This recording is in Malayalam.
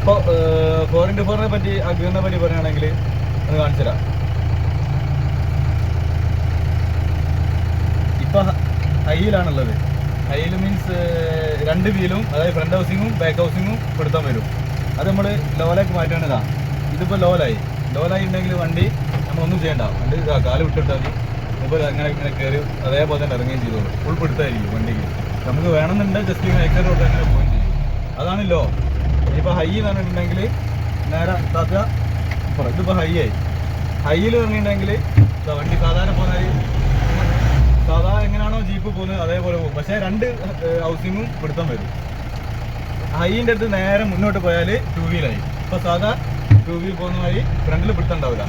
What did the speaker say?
ഇപ്പോൾ ഫോർ ഇന്റു ഫോറിനെ പറ്റി അഗ്രഹിനെ പറ്റി പറയുകയാണെങ്കിൽ ഒന്ന് കാണിച്ചു തരാം. ഇപ്പൊ ഹൈയിലാണുള്ളത്. ഹൈയിൽ മീൻസ് രണ്ട് വീലും അതായത് ഫ്രണ്ട് ഹൗസിങ്ങും ബാക്ക് ഹൗസിങ്ങും പിടുത്തം വരും. അത് നമ്മൾ ലോയിലേക്ക് മാറ്റാണിതാ ഇതിപ്പോൾ ലോലായി. ലോലായി ഉണ്ടെങ്കിൽ വണ്ടി നമ്മളൊന്നും ചെയ്യണ്ട. വണ്ടി ഇതാ കാൽ വിട്ടിട്ടാൽ മതി. ഇപ്പോൾ അങ്ങനെ ഇങ്ങനെ കയറി അതേപോലെ തന്നെ ഇറങ്ങുകയും ചെയ്തോളൂ. ഫുൾ പിടുത്തമായിരിക്കും വണ്ടിക്ക്. നമുക്ക് വേണമെന്നുണ്ടെങ്കിൽ ജസ്റ്റ് ഇങ്ങനെ എക്കർ തൊട്ട് അങ്ങനെ പോവുകയും ചെയ്യും. അതാണ് ലോ ഇനിയിപ്പോൾ ഹൈ എന്ന് പറഞ്ഞിട്ടുണ്ടെങ്കിൽ നേരെ ഇപ്പുറം ഇതിപ്പോൾ ഹൈ ആയി. ഹൈയിൽ പറഞ്ഞിട്ടുണ്ടെങ്കിൽ വണ്ടി സാധാരണ പോകുന്ന സാധാ എങ്ങനെയാണോ ജീപ്പ് പോകുന്നത് അതേപോലെ പോകും. പക്ഷേ രണ്ട് ഹൗസിങ്ങും പിടുത്തം വരും. ഹൈന്റെ അടുത്ത് നേരെ മുന്നോട്ട് പോയാൽ ടൂ വീലായി ഇപ്പൊ സാധാ ടൂ വീൽ പോകുന്ന വഴി ഫ്രണ്ടിൽ പിടുത്തം ഉണ്ടാവില്ല.